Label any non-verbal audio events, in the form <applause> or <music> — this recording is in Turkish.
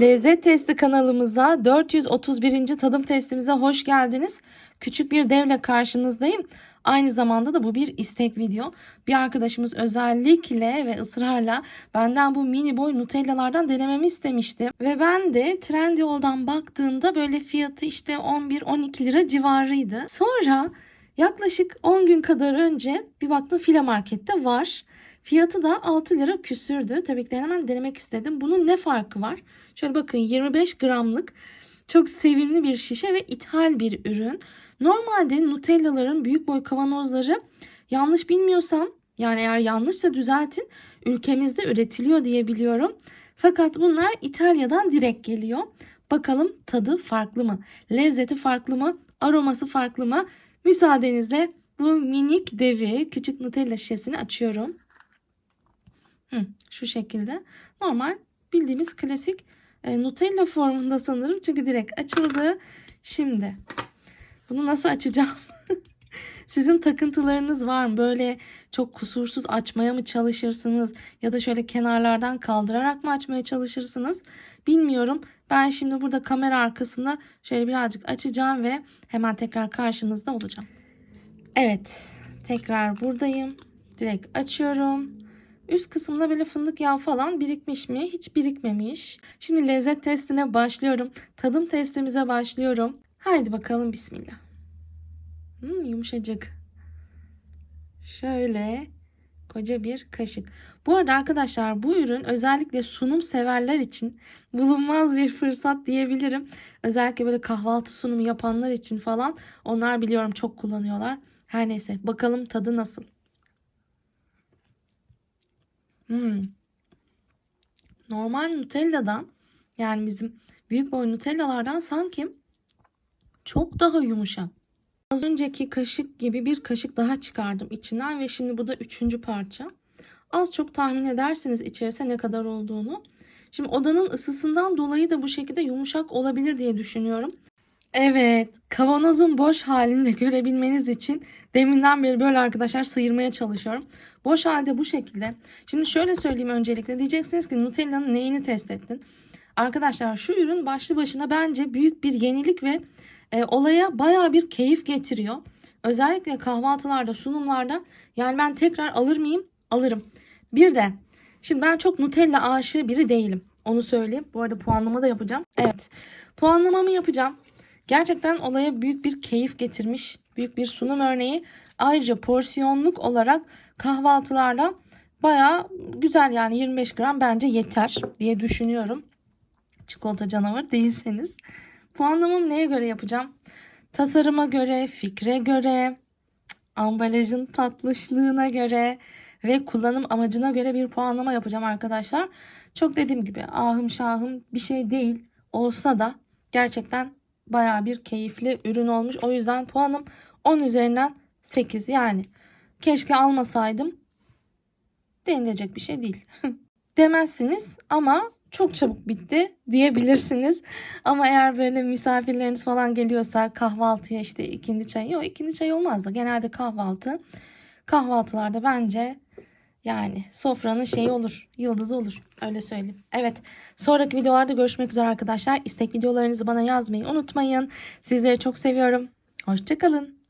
Lezzet Testi kanalımıza 431. tadım testimize hoş geldiniz. Küçük bir devle karşınızdayım. Aynı zamanda da bu bir istek video. Bir arkadaşımız özellikle ve ısrarla benden bu mini boy Nutella'lardan denememi istemişti. Ve ben de Trendyol'dan baktığımda böyle fiyatı işte 11-12 lira civarıydı. Sonra yaklaşık 10 gün kadar önce bir baktım Fila Market'te var. Fiyatı da 6 lira küsürdü. Tabii ki de hemen denemek istedim. Bunun ne farkı var? Şöyle bakın 25 gramlık çok sevimli bir şişe ve ithal bir ürün. Normalde Nutella'ların büyük boy kavanozları yanlış bilmiyorsam yani eğer yanlışsa düzeltin ülkemizde üretiliyor diye biliyorum. Fakat bunlar İtalya'dan direkt geliyor. Bakalım tadı farklı mı? Lezzeti farklı mı? Aroması farklı mı? Müsaadenizle bu minik devi küçük Nutella şişesini açıyorum. Hı, şu şekilde. Normal bildiğimiz klasik e, Nutella formunda sanırım. Çünkü direkt açıldı. Şimdi bunu nasıl açacağım? <laughs> Sizin takıntılarınız var mı? Böyle çok kusursuz açmaya mı çalışırsınız? Ya da şöyle kenarlardan kaldırarak mı açmaya çalışırsınız? Bilmiyorum. Ben şimdi burada kamera arkasında şöyle birazcık açacağım ve hemen tekrar karşınızda olacağım. Evet. Tekrar buradayım. Direkt açıyorum. Üst kısımda böyle fındık yağı falan birikmiş mi? Hiç birikmemiş. Şimdi lezzet testine başlıyorum. Tadım testimize başlıyorum. Haydi bakalım bismillah. Hmm, yumuşacık. Şöyle koca bir kaşık. Bu arada arkadaşlar bu ürün özellikle sunum severler için bulunmaz bir fırsat diyebilirim. Özellikle böyle kahvaltı sunumu yapanlar için falan onlar biliyorum çok kullanıyorlar. Her neyse bakalım tadı nasıl. Hmm. Normal Nutella'dan yani bizim büyük boy Nutella'lardan sanki çok daha yumuşak. Az önceki kaşık gibi bir kaşık daha çıkardım içinden ve şimdi bu da üçüncü parça. Az çok tahmin edersiniz içerisinde ne kadar olduğunu. Şimdi odanın ısısından dolayı da bu şekilde yumuşak olabilir diye düşünüyorum. Evet, kavanozun boş halini de görebilmeniz için deminden beri böyle arkadaşlar sıyırmaya çalışıyorum. Boş halde bu şekilde. Şimdi şöyle söyleyeyim öncelikle. Diyeceksiniz ki Nutella'nın neyini test ettin? Arkadaşlar şu ürün başlı başına bence büyük bir yenilik ve e, olaya baya bir keyif getiriyor. Özellikle kahvaltılarda, sunumlarda yani ben tekrar alır mıyım? Alırım. Bir de şimdi ben çok Nutella aşığı biri değilim. Onu söyleyeyim. Bu arada puanlama da yapacağım. Evet. Puanlamamı yapacağım. Gerçekten olaya büyük bir keyif getirmiş. Büyük bir sunum örneği. Ayrıca porsiyonluk olarak kahvaltılarda baya güzel yani 25 gram bence yeter diye düşünüyorum. Çikolata canavarı değilseniz. Puanlamamı neye göre yapacağım? Tasarıma göre, fikre göre, ambalajın tatlışlığına göre ve kullanım amacına göre bir puanlama yapacağım arkadaşlar. Çok dediğim gibi ahım şahım bir şey değil olsa da gerçekten baya bir keyifli ürün olmuş. O yüzden puanım 10 üzerinden 8 yani keşke almasaydım denilecek bir şey değil. <laughs> Demezsiniz ama çok çabuk bitti diyebilirsiniz. Ama eğer böyle misafirleriniz falan geliyorsa kahvaltıya işte ikindi çay yok ikindi çay olmaz da genelde kahvaltı. Kahvaltılarda bence yani sofranın şeyi olur, yıldızı olur. Öyle söyleyeyim. Evet, sonraki videolarda görüşmek üzere arkadaşlar. İstek videolarınızı bana yazmayı unutmayın. Sizleri çok seviyorum. Hoşçakalın.